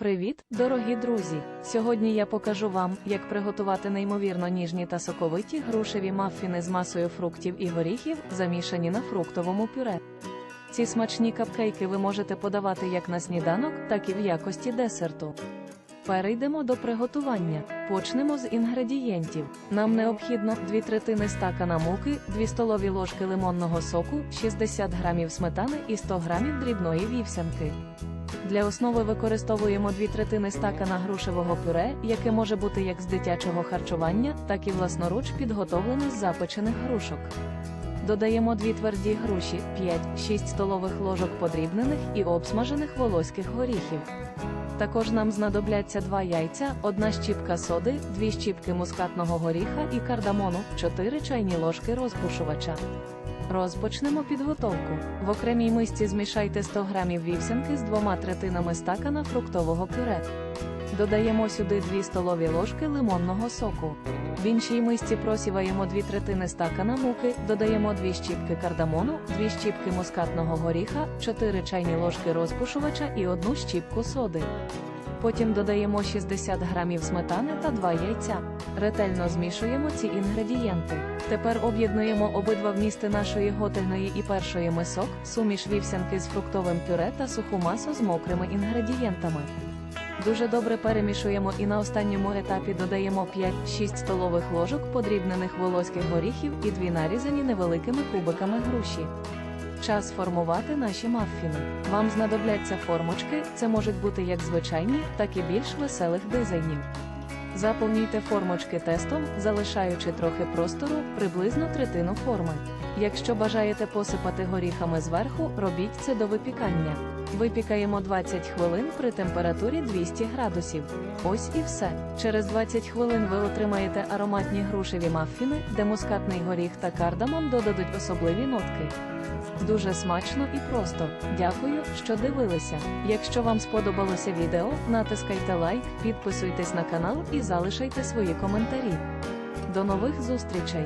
Привіт, дорогі друзі! Сьогодні я покажу вам, як приготувати неймовірно ніжні та соковиті грушеві маффіни з масою фруктів і горіхів, замішані на фруктовому пюре. Ці смачні капкейки ви можете подавати як на сніданок, так і в якості десерту. Перейдемо до приготування. Почнемо з інгредієнтів. Нам необхідно 2 третини стакана муки, 2 столові ложки лимонного соку, 60 грамів сметани і 100 грамів дрібної вівсянки. Для основи використовуємо 2 третини стакана грушевого пюре, яке може бути як з дитячого харчування, так і власноруч підготовлене з запечених грушок. Додаємо 2 тверді груші, 5-6 столових ложок подрібнених і обсмажених волоських горіхів. Також нам знадобляться 2 яйця, 1 щіпка соди, 2 щіпки мускатного горіха і кардамону, 4 чайні ложки розпушувача. Розпочнемо підготовку. В окремій мисці змішайте 100 грамів вівсянки з двома третинами стакана фруктового пюре. Додаємо сюди 2 столові ложки лимонного соку. В іншій мисці просіваємо 2 третини стакана муки, додаємо 2 щіпки кардамону, 2 щіпки мускатного горіха, 4 чайні ложки розпушувача і 1 щіпку соди. Потім додаємо 60 грамів сметани та 2 яйця. Ретельно змішуємо ці інгредієнти. Тепер об'єднуємо обидва вмісти нашої готельної і першої мисок, суміш вівсянки з фруктовим пюре та суху масу з мокрими інгредієнтами. Дуже добре перемішуємо і на останньому етапі додаємо 5-6 столових ложок подрібнених волоських горіхів і дві нарізані невеликими кубиками груші. Час формувати наші маффіни. Вам знадобляться формочки, це можуть бути як звичайні, так і більш веселих дизайнів. Заповнюйте формочки тестом, залишаючи трохи простору, приблизно третину форми. Якщо бажаєте посипати горіхами зверху, робіть це до випікання. Випікаємо 20 хвилин при температурі 200 градусів. Ось і все. Через 20 хвилин ви отримаєте ароматні грушеві маффіни, де мускатний горіх та кардамон додадуть особливі нотки. Дуже смачно і просто. Дякую, що дивилися. Якщо вам сподобалося відео, натискайте лайк, підписуйтесь на канал і залишайте свої коментарі. До нових зустрічей!